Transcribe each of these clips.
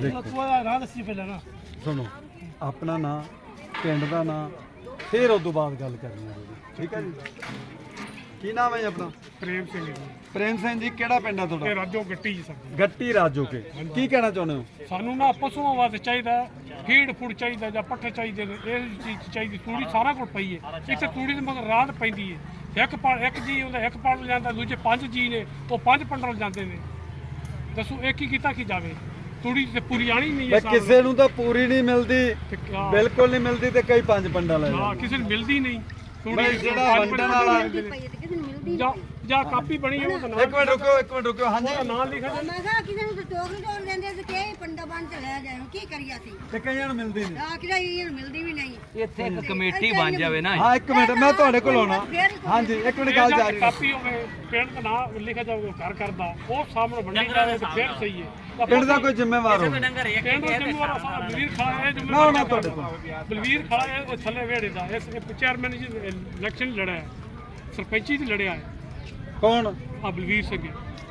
ਤੂੰ ਆ ਰਾਹ ਦੱਸੀ ਪਹਿਲਾਂ ਨਾ। ਸੁਣੋ ਆਪਣਾ ਨਾਂ ਪਿੰਡ ਦਾ ਨਾਂ ਫਿਰ ਉਸ ਤੋਂ ਬਾਅਦ ਗੱਲ ਕਰਨੀ ਹੈ ਜੀ। ਠੀਕ ਹੈ ਜੀ? ਕੀ ਨਾਮ ਹੈ ਜੀ ਆਪਣਾ? ਪ੍ਰੇਮ ਸਿੰਘ ਜੀ। ਪ੍ਰੇਮ ਸਿੰਘ ਜੀ ਕਿਹੜਾ ਪਿੰਡ ਆ ਤੁਹਾਡਾ? ਰਾਜੋ ਗੱਟੀ ਜੀ ਸਾਡੀ। ਗੱਟੀ ਰਾਜੋ ਕੇ। ਕੀ ਕਹਿਣਾ ਚਾਹੁੰਦੇ ਹੋ? ਸਾਨੂੰ ਨਾ ਪਸ਼ੂਆਂ ਵਾਸਤੇ ਚਾਹੀਦਾ ਫੀਡ ਫੂਡ ਚਾਹੀਦਾ ਜਾਂ ਪੱਠੇ ਚਾਹੀਦੇ ਨੇ ਇਹ ਚੀਜ਼ ਚਾਹੀਦੀ ਤੂੜੀ ਸਾਰਾ ਕੁਝ ਪਈ ਹੈ। ਇੱਥੇ ਤੂੜੀ ਦੇ ਮਗਰ ਰਾਤ ਪੈਂਦੀ ਹੈ। ਇੱਕ ਪਾ ਇੱਕ ਜੀ ਉਹਦਾ ਇੱਕ ਪੰਡ ਜਾਂਦਾ ਦੂਜੇ ਪੰਜ ਜੀ ਨੇ ਉਹ ਪੰਜ ਪੰਡਲ ਜਾਂਦੇ ਨੇ। ਦੱਸੋ ਇਹ ਕੀ ਕੀਤਾ ਕੀ ਜਾਵੇ? ਤੂੜੀ ਤੇ ਪੂਰੀ ਆਣੀ ਨਹੀਂ ਹੈ ਬਈ ਕਿਸੇ ਨੂੰ। ਤਾਂ ਪੂਰੀ ਨਹੀਂ ਮਿਲਦੀ ਤੇ ਬਿਲਕੁਲ ਨਹੀਂ ਮਿਲਦੀ ਤੇ ਕਈ ਪੰਜ ਪੰਡਾਂ ਲੈ ਹਾਂ ਜਾਂਦੇ ਕਿਸੇ ਨੂੰ ਮਿਲਦੀ ਨਹੀਂ। ਬਈ ਜਿਹੜਾ ਪੰਜ ਵੰਡਣ ਵਾਲਾ- ਨੇ। ਪਈ ਤੇ ਕਿਸੇ ਨੂੰ ਮਿਲਦੀ ਜਾਂ ਜਾਂ ਕਾਪੀ ਬਣੀ ਹੈ ਉਹਦਾ ਨਾਮ ਇੱਕ ਮਿੰਟ ਰੁਕਿਓ ਇੱਕ ਮਿੰਟ ਰੁਕਿਓ ਹਾਂਜੀ। ਨਾਮ ਲਿਖਿਆ ਮੈਂ ਕਿਹਾ ਕਿਸੇ ਨੂੰ ਤਾਂ ਟੋਕ ਨਹੀਂ ਤੋੜ ਦਿੰਦੇ ਤੇ ਕਿ ਪੰਡਾ ਬਣ ਚ ਲੈ ਜਾਏ ਕੀ ਕਰੀਏ ਅਸੀਂ? ਤੇ ਕਈਆਂ ਨੂੰ ਮਿਲਦੀ ਨਹੀਂ। ਆ ਕਿਹੜਾ ਇਹਨੂੰ ਮਿਲਦੀ ਵੀ ਨਹੀਂ। ਇੱਥੇ ਇੱਕ ਕਮੇਟੀ ਬਣ ਜਾਵੇ ਨਾ ਹਾਂ ਇੱਕ ਮਿੰਟ ਮੈਂ ਤੁਹਾਡੇ ਕੋਲ ਆਉਣਾ। ਫਿਰ ਹਾਂਜੀ ਇੱਕ ਮਿੰਟ ਇਹ ਗੱਲ ਜਾਂ ਜਾਰੀ ਰੱਖੋ। ਕਾਪੀ ਹੋਵੇ ਪਿੰਡ ਦਾ ਨਾਮ ਲਿਖਿਆ ਜਾਵੇ ਘਰ ਕਰਦਾ ਉਹ ਸਾਹਮਣੇ ਵੰਡੀ ਜਾਵੇ ਤੇ ਫਿਰ ਸਹੀ ਹੈ। ਤਾਂ ਪਿੰਡ ਦਾ ਕੋਈ ਜ਼ਿੰਮੇਵਾਰ ਹੋਵੇ। ਡੰਗਰ ਇੱਕ ਪਿੰਡ ਦਾ ਜ਼ਿੰਮੇਵਾਰ ਸਾਹਿਬ ਬਲਵੀਰ ਖੜਾ ਹੈ ਨਾ ਜ਼ਿੰਮੇਵਾਰ ਨਾ ਤੁਹਾਡੇ ਕੋਲ। ਬਲਵੀਰ ਖੜਾ ਹੈ ਉਹ ਥੱਲੇ ਵੇੜੇ ਦਾ। ਇਸ ਇਹ ਚੇਅਰਮੈਨ ਜੀ ਇਲੈਕਸ਼ਨ ਲੜਿਆ ਹੈ। ਸਰਪੰਚੀ ਤੇ ਲੜਿਆ ਹੈ। ਕੌਣ? ਆ ਬਲਵੀਰ ਸਿੰਘ।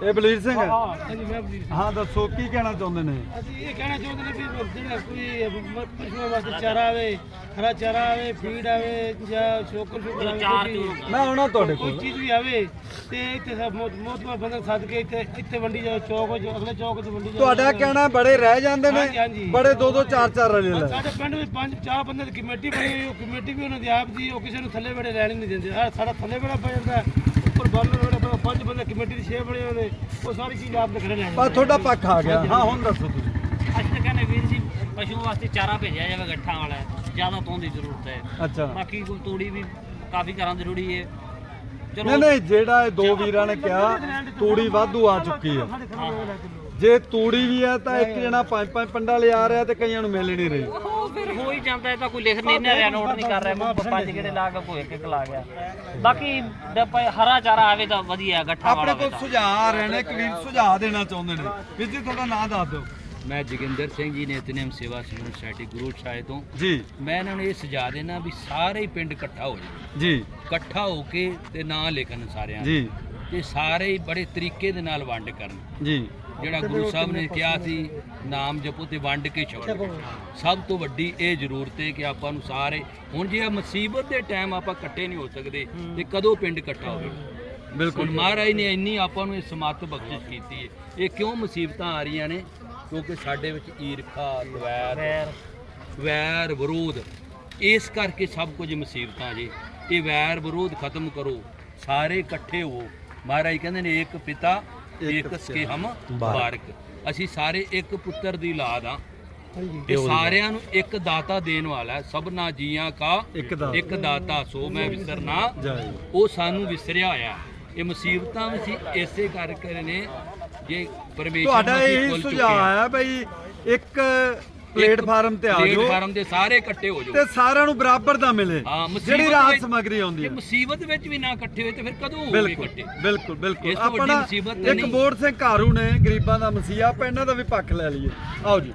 ਇਹ ਬਲਵੀਰ ਸਿੰਘ? ਹੈ ਹਾਂ ਹਾਂਜੀ ਮੈਂ ਬਲਵੀਰ ਸਿੰਘ। ਹਾਂ ਦੱਸੋ ਕੀ ਕਹਿਣਾ ਚਾਹੁੰਦੇ ਨੇ? ਅਸੀਂ ਇਹ ਕਹਿਣਾ ਚਾਹੁੰਦੇ ਨੇ ਵੀ ਜਿਹੜਾ ਕੋਈ ਪਸ਼ੂਆਂ ਵਾਸਤੇ ਚਾਰਾ ਆਵੇ ਹਰਾ ਚਾਰਾ ਆਵੇ ਫੀਡ ਆਵੇ ਜਾਂ ਸ਼ੋਕਰ ਸ਼ੋਕਰ ਆਵੇ ਕੋਈ ਮੈਂ ਆਉਣਾ ਤੁਹਾਡੇ ਕੋਈ ਕੋਲ ਚੀਜ਼ ਵੀ ਆਵੇ ਤੇ ਇੱਥੇ ਸਭ ਮੋਤਮਾ ਬੰਦਾ ਸੱਦ ਕੇ ਇੱਥੇ ਇੱਥੇ ਵੰਡੀ ਜਾਓ ਚੌਕ ਜੋ ਅਗਲੇ ਚੌਕ ਤੇ ਵੰਡੀ ਜਾਓ। ਤੁਹਾਡਾ ਕਹਿਣਾ ਬੜੇ ਰਹਿ ਜਾਂਦੇ ਨੇ ਹਾਂਜੀ। ਬੜੇ ਦੋ ਦੋ ਚਾਰ ਚਾਰ ਰਲੇ ਲੈ ਸਾਡੇ ਪਿੰਡ ਵਿੱਚ ਪੰਜ ਚਾਰ ਬੰਦੇ ਦੀ ਕਮੇਟੀ ਬਣੀ ਹੋਈ ਉਹ ਕਮੇਟੀ ਵੀ ਉਹਨਾਂ ਦੀ ਆਪ ਦੀ ਉਹ ਕਿਸੇ ਨੂੰ ਥੱਲੇ ਵੇੜੇ ਲੈਣ ਨਹੀਂ ਦਿੰਦੇ। ਸਾਡਾ ਥੱਲੇ ਵੇੜਾ ਪੈ ਜਾਂਦਾ। ਬੰਨ ਵੇੜਾ ਪਿਆ, ਪੰਜ ਬੰਦੇ ਕਮੇਟੀ ਦੇ ਛੇ ਬਣੇ ਹੋਏ ਨੇ ਉਹ ਸਾਰੀ ਚੀਜ਼ ਆਪ ਦੇ ਖੜੇ ਲੈਣ ਬਸ ਤੁਹਾਡਾ ਪੱਖ ਆ ਗਿਆ। ਹਾਂ ਹੁਣ ਦੱਸੋ ਤੁਸੀਂ। ਅਸੀਂ ਤਾਂ ਕਹਿੰਦੇ ਵੀਰ ਜੀ ਪਸ਼ੂਆਂ ਵਾਸਤੇ ਚਾਰਾ ਭੇਜਿਆ ਜਾਵੇ ਗੱਠਾਂ ਵਾਲਾ ਜ਼ਿਆਦਾ ਤੋਂ ਦੀ ਜ਼ਰੂਰਤ ਹੈ। ਅੱਛਾ। ਬਾਕੀ ਕੋਈ ਤੂੜੀ ਵੀ ਕਾਫੀ ਦੀ ਰੂੜੀ ਹੈ। ਨਹੀਂ ਚਲੋ। ਨਹੀਂ ਜਿਹੜਾ ਇਹ ਦੋ ਵੀਰਾਂ ਨੇ ਕਿਹਾ ਤੂੜੀ ਵਾਧੂ ਆ ਚੁੱਕੀ ਹੈ। ਜੇ ਤੂੜੀ ਵੀ ਹੈ ਤਾਂ ਇੱਕ ਜਣਾ ਪੰਜ ਪੰਜ ਪੰਡਾ ਲਿਆ ਰਿਹਾ ਤੇ ਕਈਆਂ ਨੂੰ ਮਿਲ ਨਹੀਂ ਰਹੀ। ਫਿਰ ਹੋ ਹੀ ਜਾਂਦਾ ਹੈ ਤਾਂ ਕੋਈ ਲਿਖ ਨਹੀਂ ਨਾ ਰਿਹਾ ਨੋਟ ਨਹੀਂ ਕਰ ਰਿਹਾ ਪੰਜ ਕਿਹੜੇ ਲਾ ਕੇ ਕੋਈ ਇੱਕ ਇੱਕ ਲਾ ਗਿਆ। ਬਾਕੀ ਹਰਾ ਚਾਰਾ ਆਵੇ ਤਾਂ ਵਧੀਆ ਹੈ, ਗੱਠਾਂ ਵਾਲਾ ਆਪਣੇ ਕੋਲ ਸੁਝਾਅ ਆ ਰਹੇ ਨੇ ਇੱਕ ਵੀਰ ਸੁਝਾਅ ਦੇਣਾ ਚਾਹੁੰਦੇ ਨੇ। ਵੀਰ ਜੀ ਤੁਹਾਡਾ ਨਾਂ ਦੱਸ ਦਿਓ। ਮੈਂ ਜੋਗਿੰਦਰ ਸਿੰਘ ਜੀ ਨਿਤਨੇਮ ਸੇਵਾ ਸਮੂਹ ਸੁਸਾਇਟੀ ਗੁਰੂ ਸਾਹਿਬ ਤੋਂ। ਜੀ। ਮੈਂ ਇਹਨਾਂ ਨੂੰ ਇਹ ਸੁਝਾਅ ਦੇਣਾ ਵੀ ਸਾਰੇ ਹੀ ਪਿੰਡ ਇਕੱਠਾ ਹੋ ਜਾਣ। ਜੀ। ਇਕੱਠਾ ਹੋ ਕੇ ਤੇ ਨਾਂ ਲਿਖਣ ਸਾਰਿਆਂ ਜੀ। ਤੇ ਸਾਰੇ ਹੀ ਬੜੇ ਤਰੀਕੇ ਦੇ ਨਾਲ ਵੰਡ ਕਰਨ। ਜੀ। ਜਿਹੜਾ ਗੁਰੂ ਸਾਹਿਬ ਨੇ ਕਿਹਾ ਸੀ ਨਾਮ ਜਪੋ ਤੇ ਵੰਡ ਕੇ ਛਕੋ ਸਭ ਤੋਂ ਵੱਡੀ ਇਹ ਜ਼ਰੂਰਤ ਹੈ ਕਿ ਆਪਾਂ ਨੂੰ ਸਾਰੇ ਹੁਣ ਜੇ ਮੁਸੀਬਤ ਦੇ ਟਾਈਮ ਆਪਾਂ ਇਕੱਠੇ ਨਹੀਂ ਹੋ ਸਕਦੇ ਤੇ ਕਦੋਂ ਪਿੰਡ ਇਕੱਠਾ ਹੋਵੇਗਾ ਬਿਲਕੁਲ ਮਹਾਰਾਜ ਨੇ ਇੰਨੀ ਆਪਾਂ ਨੂੰ ਇਹ ਸਮੱਤ ਬਖਸ਼ਿਸ਼ ਕੀਤੀ ਹੈ। ਇਹ ਕਿਉਂ ਮੁਸੀਬਤਾਂ ਆ ਰਹੀਆਂ ਨੇ? ਕਿਉਂਕਿ ਸਾਡੇ ਵਿੱਚ ਈਰਖਾ ਵੈਰ। ਵੈਰ ਵਿਰੋਧ ਇਸ ਕਰਕੇ ਸਭ ਕੁਝ ਮੁਸੀਬਤਾਂ ਜੀ। ਇਹ ਵੈਰ ਵਿਰੋਧ ਖਤਮ ਕਰੋ ਸਾਰੇ ਇਕੱਠੇ ਹੋ। ਮਹਾਰਾਜ ਕਹਿੰਦੇ ਨੇ ਇੱਕ ਪਿਤਾ ਇੱਕ ਸਕੇ ਹਮ ਬਾਰਕ। ਅਸੀਂ ਸਾਰੇ ਇੱਕ ਪੁੱਤਰ ਦੀ ਔਲਾਦ ਆ ਇਹ ਸਾਰਿਆਂ ਨੂੰ ਇੱਕ ਦਾਤਾ ਦੇਣ ਵਾਲਾ ਹੈ। ਸਭਨਾ ਜੀਆਂ ਕਾ ਇੱਕ ਦਾਤਾ। ਸੋ ਮੈਂ ਵਿਸਰਨਾ ਉਹ ਸਾਨੂੰ ਵਿਸਰਿਆ ਹੋਇਆ ਇਹ ਮੁਸੀਬਤਾਂ ਵੀ ਸੀ ਇਸੇ ਕਰਕੇ ਨੇ ਜੇ ਪਰਮੇਸ਼ਰ ਤੁਹਾਡਾ ਇਹ ਸੁਝਾਅ ਹਾਂ। ਇੱਕ ਪਲੇਟਫਾਰਮ ਤੇ ਆ ਜਾਓ। ਪਲੇਟਫਾਰਮ ਦੇ ਸਾਰੇ ਇਕੱਠੇ ਹੋ ਜਾਓ। ਤੇ ਸਾਰਿਆਂ ਨੂੰ ਬਰਾਬਰ ਦਾ ਮਿਲੇ। ਹਾਂ, ਮੁਸੀਬਤ ਜਿਹੜੀ ਰਾਤ ਵਿੱਚ- ਸਮਗਰੀ ਆਉਂਦੀ ਜੇ ਹੈ। ਮੁਸੀਬਤ ਵਿੱਚ ਵੀ ਨਾ ਇਕੱਠੇ ਹੋਏ ਤੇ ਫਿਰ ਕਦੋਂ ਹੋਵੇ ਬਿਲਕੁਲ ਇਕੱਠੇ? ਬਿਲਕੁਲ ਬਿਲਕੁਲ। ਇਸ ਤੋਂ ਵੱਡੀ ਆਪਣਾ ਮੁਸੀਬਤ ਤਾਂ ਇੱਕ ਨਹੀਂ। ਬੋੜ ਸਿੰਘ ਘਾਰੂ ਨੇ ਗਰੀਬਾਂ ਦਾ ਮਸੀਹਾ ਆਪਾਂ ਇਹਨਾਂ ਦਾ ਵੀ ਪੱਖ ਲੈ ਲਈਏ। ਆਓ ਜੀ।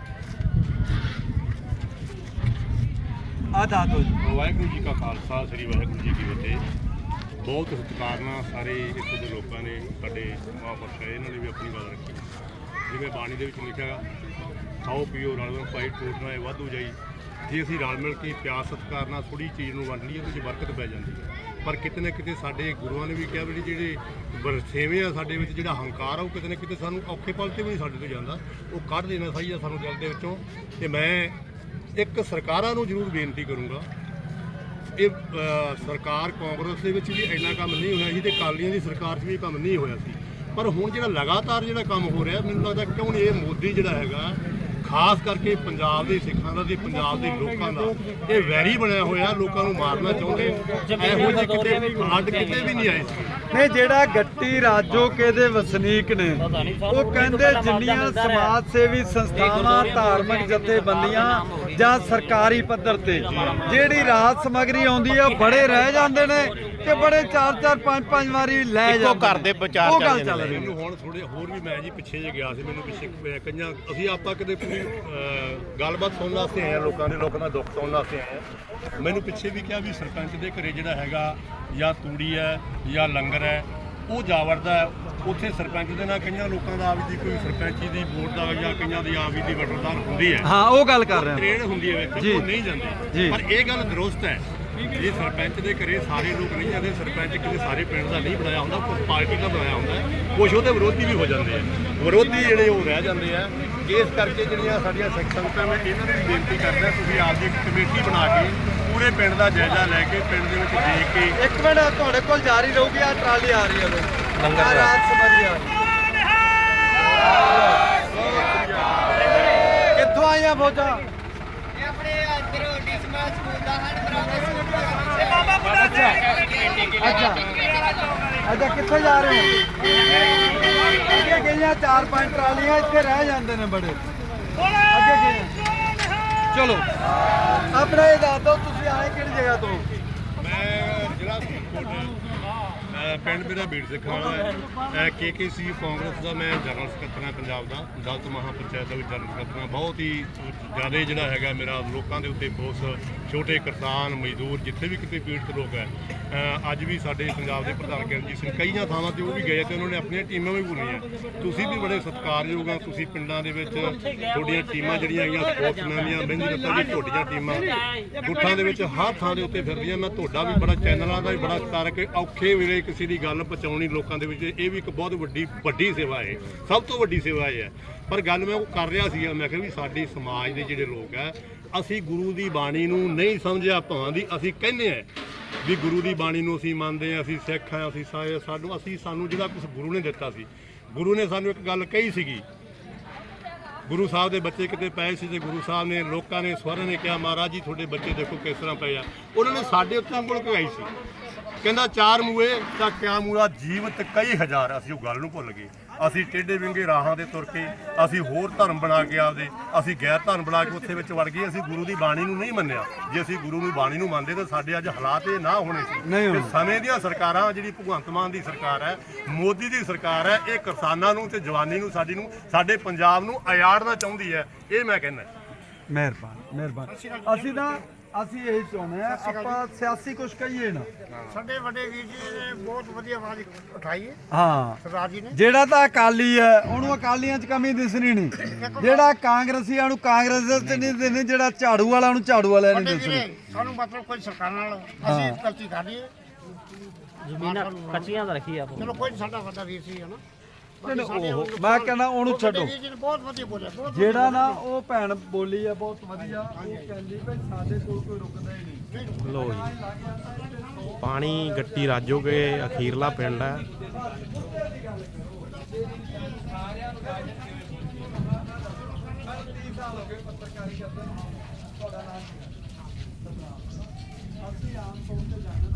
ਆ ਦੱਸ ਦਿਓ ਜੀ। ਵਾਹਿਗੁਰੂ ਜੀ ਕਾ ਖਾਲਸਾ ਸ੍ਰੀ ਵਾਹਿਗੁਰੂ ਜੀ ਕੀ ਫਤਿਹ। ਬਹੁਤ ਸਤਿਕਾਰ ਨਾਲ ਸਾਰੇ ਇੱਥੇ ਦੇ ਲੋਕਾਂ ਨੇ ਸਾਡੇ ਮਹਾਂਪੁਰਸ਼ ਇਹਨਾਂ ਨੇ ਵੀ ਆਪਣੀ ਗੱਲ ਰੱਖੀ। ਜਿਵੇਂ ਬਾਣੀ ਦੇ ਵਿੱਚ ਲਿਖਿਆ ਖਾਓ ਪੀਓ, ਰਲ ਮਿਲ ਭਾਈ ਟੋਟ ਨਾਲ ਵਾਧੂ ਜਾਈ। ਜੇ ਅਸੀਂ ਰਲ ਮਿਲ ਕੇ ਪਿਆਰ, ਸਤਿਕਾਰ ਨਾਲ ਥੋੜੀ ਚੀਜ਼ ਨੂੰ ਵੰਡ ਲਈਏ, ਉਹਦੇ 'ਚ ਬਰਕਤ ਪੈ ਜਾਂਦੀ ਹੈ। ਪਰ ਕਿਤੇ ਨਾ ਕਿਤੇ ਸਾਡੇ ਗੁਰੂਆਂ ਨੇ ਵੀ ਕਿਹਾ ਵੀ ਜਿਹੜੇ ਵਰਸੇਵੇਂ ਆ ਸਾਡੇ ਵਿੱਚ, ਜਿਹੜਾ ਹੰਕਾਰ ਆ, ਉਹ ਕਿਤੇ ਨਾ ਕਿਤੇ ਸਾਨੂੰ ਔਖੇ ਪਲ ਤੇ ਵੀ ਨਹੀਂ ਸਾਡੇ ਤੋਂ ਜਾਂਦਾ। ਉਹ ਕੱਢ ਦੇਣਾ ਸਹੀ ਚਾਹੀਦਾ ਸਾਨੂੰ ਦਿਲ ਦੇ ਵਿੱਚੋਂ। ਤੇ ਮੈਂ ਇੱਕ ਸਰਕਾਰਾਂ ਨੂੰ ਜ਼ਰੂਰ ਬੇਨਤੀ ਕਰੂੰਗਾ, ਇਹ ਸਰਕਾਰ ਕਾਂਗਰਸ ਦੇ ਵਿੱਚ ਵੀ ਇੰਨਾ ਕੰਮ ਨਹੀਂ ਹੋਇਆ ਸੀ ਤੇ ਕਾਲੀਆਂ ਦੀ ਸਰਕਾਰ 'ਚ ਵੀ ਕੰਮ ਨਹੀਂ ਹੋਇਆ ਸੀ। ਪਰ ਹੁਣ ਜਿਹੜਾ ਲਗਾਤਾਰ ਜਿਹੜਾ ਕੰਮ ਹੋ ਰਿਹਾ, ਮੈਨੂੰ ਲੱਗਦਾ ਕਿਉਂ ਨਹੀਂ ਇਹ ਮੋਦੀ ਜਿਹੜਾ ਹੈਗਾ ਖਾਸ ਕਰਕੇ ਪੰਜਾਬ ਦੇ ਸਿੱਖਾਂ ਦਾ ਤੇ ਪੰਜਾਬ ਦੇ ਲੋਕਾਂ ਦਾ ਇਹ ਵੈਰੀ ਬਣਿਆ ਹੋਇਆ ਲੋਕਾਂ ਨੂੰ ਮਾਰਨਾ ਚਾਹੁੰਦੇ ਇਹੋ ਜਿਹੇ ਕਿਤੇ ਫਲੱਡ ਕਿਤੇ ਵੀ ਨਹੀਂ ਆਏ। ਸੀ ਨਹੀਂ ਜਿਹੜਾ ਗੱਟੀ ਰਾਜੋ ਕੇ ਦੇ ਵਸਨੀਕ ਨੇ ਉਹ ਕਹਿੰਦੇ ਜਿੰਨੀਆਂ ਸਮਾਜ ਸੇਵੀ ਸੰਸਥਾਵਾਂ ਧਾਰਮਿਕ ਜਥੇਬੰਦੀਆਂ ਜਾਂ ਸਰਕਾਰੀ ਪੱਧਰ ਤੇ ਜਿਹੜੀ ਰਾਤ ਸਮਗਰੀ ਆਉਂਦੀ ਆ ਬੜੇ ਰਹਿ ਜਾਂਦੇ ਨੇ। ਤੇ ਬੜੇ ਚਾਰ ਚਾਰ ਪੰਜ ਪੰਜ ਵਾਰੀ ਲੈ ਜਾਂਦੇ ਇੱਕੋ ਘਰ ਦੇ ਵਿਚਾਰ ਉਹ ਗੱਲ ਚੱਲ ਰਹੀ ਹੈ। ਮੈਨੂੰ ਹੁਣ ਥੋੜੇ ਹੋਰ ਵੀ ਮੈਂ ਜੀ ਪਿੱਛੇ ਜੇ ਗਿਆ ਸੀ ਮੈਨੂੰ ਪਿੱਛੇ ਅਹ, ਕਈਆਂ ਅਸੀਂ ਆਪਾਂ ਕਿਤੇ ਪੂਰੀ ਅਹ, ਗੱਲਬਾਤ ਸੁਣਨ ਵਾਸਤੇ ਆਏ ਹਾਂ ਲੋਕਾਂ ਦੇ ਲੋਕਾਂ ਦਾ ਦੁੱਖ ਸੁਣਨ ਵਾਸਤੇ ਆਏ ਹਾਂ। ਮੈਨੂੰ ਪਿੱਛੇ ਵੀ ਕਿਹਾ ਵੀ ਸਰਪੰਚ ਦੇ ਘਰੇ ਜਿਹੜਾ ਹੈਗਾ ਜਾਂ ਤੂੜੀ ਹੈ ਜਾਂ ਲੰਗਰ ਹੈ ਉਹ ਜਾ ਵੜਦਾ ਹੈ। ਉੱਥੇ ਸਰਪੰਚ ਦੇ ਨਾਲ ਕਈਆਂ ਲੋਕਾਂ ਦਾ ਆਪਦੀ ਕੋਈ ਸਰਪੰਚੀ ਦੀ ਵੋਟ ਦਾ ਜਾਂ ਕਈਆਂ ਦੀ ਆਪਦੀ ਦੀ ਵਟਰਦਾਰ ਹੁੰਦੀ ਹੈ। ਹਾਂ ਉਹ ਗੱਲ ਕਰ ਰਿਹਾ ਟ੍ਰੇਡ ਹੁੰਦੀ ਹੈ ਵਿੱਚ ਜੀ। ਉਹ ਨਹੀਂ ਜੀ। ਜਾਂਦੇ ਪਰ ਇਹ ਗੱਲ ਦਰੁਸਤ ਹੈ ਇਹ ਸਰਪੰਚ ਦੇ ਘਰੇ ਸਾਰੇ ਲੋਕ ਨਹੀਂ ਜਾਂਦੇ ਸਰਪੰਚ ਕਿਸੇ ਸਾਰੇ ਪਿੰਡ ਦਾ ਨਹੀਂ ਬਣਾਇਆ ਹੁੰਦਾ ਕੁਝ ਪਾਰਟੀ ਦਾ ਬਣਾਇਆ ਹੁੰਦਾ। ਕੁਝ ਉਹਦੇ ਵਿਰੋਧੀ ਵੀ ਹੋ ਜਾਂਦੇ ਆ। ਵਿਰੋਧੀ ਜਿਹੜੇ ਉਹ ਰਹਿ ਜਾਂਦੇ ਆ। ਇਸ ਕਰਕੇ ਜਿਹੜੀਆਂ ਸਾਡੀਆਂ ਸਿੱਖ ਸੰਗਤਾਂ ਮੈਂ ਇਹਨਾਂ ਨੂੰ ਬੇਨਤੀ ਕਰਦਾ ਤੁਸੀਂ ਆਪਦੀ ਇੱਕ ਕਮੇਟੀ ਬਣਾ ਕੇ ਪੂਰੇ ਪਿੰਡ ਦਾ ਜਾਇਜ਼ਾ ਲੈ ਕੇ ਪਿੰਡ ਦੇ ਵਿੱਚ ਦੇਖ ਕੇ ਇੱਕ ਮਿੰਟ ਤੁਹਾਡੇ ਕੋਲ ਜਾਰੀ ਰਹੂਗੀ ਆ ਟਰਾਲੀ ਆ ਰਹੀ ਹੈ ਲੰਗਰ ਰਾਤ ਸਮਝ ਆ ਕਿੱਥੋਂ ਆਈਆਂ ਫੌਜਾਂ? ਅੱਛਾ। ਅੱਛਾ, ਕਿੱਥੇ ਜਾ ਰਹੇ ਹੋ? ਅੱਗੇ ਗਈਆਂ ਚਾਰ ਪੰਜ ਟਰਾਲੀਆਂ, ਇੱਥੇ ਰਹਿ ਜਾਂਦੇ ਨੇ ਬੜੇ। ਅੱਗੇ ਗਈਆਂ। ਚਲੋ, ਆਪਣਾ ਇਹ ਦੱਸ ਦਿਓ, ਤੁਸੀਂ ਆਏ ਕਿਹੜੀ ਜਗ੍ਹਾ ਤੋਂ? ਮੈਂ ਜ਼ਿਲ੍ਹਾ ਫਰੀਦਕੋਟ ਪਿੰਡ ਮੇਰਾ ਬੀੜ ਸਿੱਖ ਵਾਲਾ ਹੈ। ਕੇਕੇਸੀ ਕਾਂਗਰਸ ਦਾ ਮੈਂ ਜਨਰਲ ਸਕੱਤਰ ਹਾਂ ਪੰਜਾਬ ਦਾ। ਦਲਤ ਮਹਾਪੰਚਾਇਤ ਦਾ ਵੀ ਜਨਰਲ ਸਕੱਤਰ ਹਾਂ। ਬਹੁਤ ਹੀ ਜ਼ਿਆਦਾ ਜਿਹੜਾ ਹੈਗਾ ਮੇਰਾ ਲੋਕਾਂ ਦੇ ਉੱਤੇ ਬਹੁਤ ਛੋਟੇ ਕਿਸਾਨ, ਮਜ਼ਦੂਰ, ਜਿੱਥੇ ਵੀ ਕਿਤੇ ਪੀੜਤ ਲੋਕ ਹੈ ਅੱਜ ਵੀ ਸਾਡੇ ਪੰਜਾਬ ਦੇ ਪ੍ਰਧਾਨ ਕਰਨਜੀਤ ਸਿੰਘ ਕਈਆਂ ਥਾਵਾਂ ਤੇ ਉਹ ਵੀ ਗਏ ਤੇ ਉਹਨਾਂ ਨੇ ਆਪਣੀਆਂ ਟੀਮਾਂ ਵੀ ਬੁਲਾਈਆਂ ਤੁਸੀਂ ਵੀ ਬੜੇ ਸਤਿਕਾਰਯੋਗ ਆ ਤੁਸੀਂ ਪਿੰਡਾਂ ਦੇ ਵਿੱਚ ਤੁਹਾਡੀਆਂ ਟੀਮਾਂ ਜਿਹੜੀਆਂ ਹੈਗੀਆਂ, ਸਪੋਰਟਸਮੈਨ ਦੀਆਂ ਮਹਿੰਦੀ ਰੱਤਾਂ ਦੀ ਤੁਹਾਡੀਆਂ ਟੀਮਾਂ ਗੁੱਠਾਂ ਦੇ ਵਿੱਚ ਹਰ ਥਾਂ ਦੇ ਉੱਤੇ ਫਿਰਦੀਆਂ। ਮੈਂ ਤੁਹਾਡਾ ਵੀ ਬੜਾ ਚੈਨਲਾਂ ਦਾ ਵੀ ਬੜਾ ਸਤਿਕਾਰ ਕਿ ਔਖੇ ਵੇਲੇ ਕਿਸੇ ਦੀ ਗੱਲ ਪਹੁੰਚਾਉਣੀ ਲੋਕਾਂ ਦੇ ਵਿੱਚ, ਇਹ ਵੀ ਇੱਕ ਬਹੁਤ ਵੱਡੀ ਵੱਡੀ ਸੇਵਾ ਹੈ। ਸਭ ਤੋਂ ਵੱਡੀ ਸੇਵਾ ਇਹ ਹੈ। ਪਰ ਗੱਲ ਮੈਂ ਉਹ ਕਰ ਰਿਹਾ ਸੀ ਮੈਂ ਕਿਹਾ ਵੀ ਸਾਡੇ ਸਮਾਜ ਦੇ ਜਿਹੜੇ ਲੋਕ ਹੈ ਅਸੀਂ ਗੁਰੂ ਦੀ ਬਾਣੀ ਨੂੰ ਨਹੀਂ ਸਮਝਿਆ ਭਾਵਾਂ ਦੀ ਅਸੀਂ ਕਹਿੰਦੇ ਆ ਵੀ ਗੁਰੂ ਦੀ ਬਾਣੀ ਨੂੰ ਅਸੀਂ ਮੰਨਦੇ ਆ ਅਸੀਂ ਸਿੱਖ ਆ ਅਸੀਂ ਸਾਰੇ ਸਾਨੂੰ, ਅਸੀਂ, ਸਾਨੂੰ ਜਿਹੜਾ ਕੁਝ ਗੁਰੂ ਨੇ ਦਿੱਤਾ ਸੀ, ਗੁਰੂ ਨੇ ਸਾਨੂੰ ਇੱਕ ਗੱਲ ਕਹੀ ਸੀਗੀ। ਗੁਰੂ ਸਾਹਿਬ ਦੇ ਬੱਚੇ ਕਿਤੇ ਪਏ ਸੀ ਤੇ ਗੁਰੂ ਸਾਹਿਬ ਨੇ ਲੋਕਾਂ ਨੇ, ਸਵਰਨ ਨੇ ਕਿਹਾ, ਮਹਾਰਾਜ ਜੀ, ਤੁਹਾਡੇ ਬੱਚੇ ਦੇਖੋ ਕਿਸ ਤਰ੍ਹਾਂ ਪਏ ਆ। ਉਹਨਾਂ ਨੇ ਸਾਡੇ ਉੱਤੇ ਉਂਗਲ ਕਹਾਈ ਸੀ। ਕਹਿੰਦਾ ਚਾਰ ਮੂਏ ਤਾਂ ਕਿਆ ਮੂਆ ਜੀਵਤ ਕਈ ਹਜ਼ਾਰ। ਅਸੀਂ ਉਹ ਗੱਲ ਨੂੰ ਭੁੱਲ ਗਏ। ਅਸੀਂ ਟੇਢੇ ਵਿੰਗੇ ਰਾਹਾਂ ਦੇ ਤੁਰ ਕੇ ਅਸੀਂ ਹੋਰ ਧਰਮ ਬਣਾ ਕੇ ਆਪਦੇ ਅਸੀਂ ਗੈਰ ਧਰਮ ਬਣਾ ਕੇ ਉੱਥੇ ਵਿੱਚ ਵੜ ਗਏ। ਅਸੀਂ ਗੁਰੂ ਦੀ ਬਾਣੀ ਨੂੰ ਨਹੀਂ ਮੰਨਿਆ। ਜੇ ਅਸੀਂ ਗੁਰੂ ਦੀ ਬਾਣੀ ਨੂੰ ਮੰਨਦੇ ਤਾਂ ਸਾਡੇ ਅੱਜ ਹਾਲਾਤ ਇਹ ਨਾ ਹੋਣੇ ਸੀ। ਤੇ ਸਮੇਂ ਦੀਆਂ ਸਰਕਾਰਾਂ ਜਿਹੜੀ ਭਗਵੰਤ ਮਾਨ ਦੀ ਸਰਕਾਰ ਹੈ ਮੋਦੀ ਦੀ ਸਰਕਾਰ ਹੈ ਇਹ ਕਿਸਾਨਾਂ ਨੂੰ ਤੇ ਜਵਾਨੀ ਨੂੰ ਸਾਡੀ ਨੂੰ ਸਾਡੇ ਪੰਜਾਬ ਨੂੰ ਅਯਾੜਨਾ ਚਾਹੁੰਦੀ ਹੈ। ਇਹ ਮੈਂ ਕਹਿੰਦਾ। ਮਿਹਰਬਾਨ ਮਿਹਰਬਾਨ। ਅਸੀਂ ਨਾ ਅਸੀਂ ਇਹ ਚਾਹੁੰਦੇ ਆ ਆਪਾਂ ਸਿਆਸੀ ਕੁਝ ਕਹੀਏ ਨਾ। ਸਾਡੇ ਵੱਡੇ ਵੀਰ ਜੀ ਨੇ ਬਹੁਤ ਵਧੀਆ ਆਵਾਜ਼ ਉਠਾਈ ਹੈ। ਹਾਂ। ਸਰਦਾਰ ਜੀ ਨੇ। ਜਿਹੜਾ ਤਾਂ ਅਕਾਲੀ ਹੈ ਉਹਨੂੰ ਅਕਾਲੀਆਂ 'ਚ ਕਮੀ ਦਿਸਣੀ ਨਹੀਂ। ਜਿਹੜਾ ਕਾਂਗਰਸੀਆਂ ਨੂੰ ਕਾਂਗਰਸ ਤੇ ਨਹੀਂ ਦਿਸਣੀ ਜਿਹੜਾ ਝਾੜੂ ਵਾਲਾ ਨੂੰ ਝਾੜੂ ਵਾਲਾ ਨਹੀਂ ਦਿਸਣੀ। ਸਾਨੂੰ ਮਤਲਬ ਕੋਈ ਸਰਕਾਰ ਨਾਲ ਅਸੀਂ ਗਲਤੀ ਕਰ ਲਈਏ ਜ਼ਮੀਨਾਂ ਕੱਚੀਆਂ ਤਾਂ ਰੱਖੀ ਆਪ। ਚਲੋ ਕੋਈ ਨੀ, ਸਾਡਾ ਵੱਡਾ ਵੀਰ ਸੀ ਹਨਾ ਨਹੀਂ, ਨਹੀਂ, ਉਹ ਮੈਂ ਕਹਿੰਦਾ ਉਹਨੂੰ ਛੱਡੋ। ਵੀਰ ਜੀ ਨੇ ਬਹੁਤ ਵਧੀਆ ਬੋਲਿਆ ਬਹੁਤ ਜਿਹੜਾ ਨਾ ਉਹ ਭੈਣ ਬੋਲੀ ਆ ਬਹੁਤ ਵਧੀਆ। ਉਹ ਕਹਿੰਦੀ ਵੀ ਸਾਡੇ ਕੋਲ ਕੋਈ ਰੁਕਦਾ ਹੀ ਨਹੀਂ। ਲੋ ਜੀ। ਪਾਣੀ ਗੱਟੀ ਰਾਜੋਗੇ ਅਖੀਰਲਾ ਪਿੰਡ ਹੈ। ਅਸੀਂ ਆਮ ਤੌਰ ਤੇ 'ਚ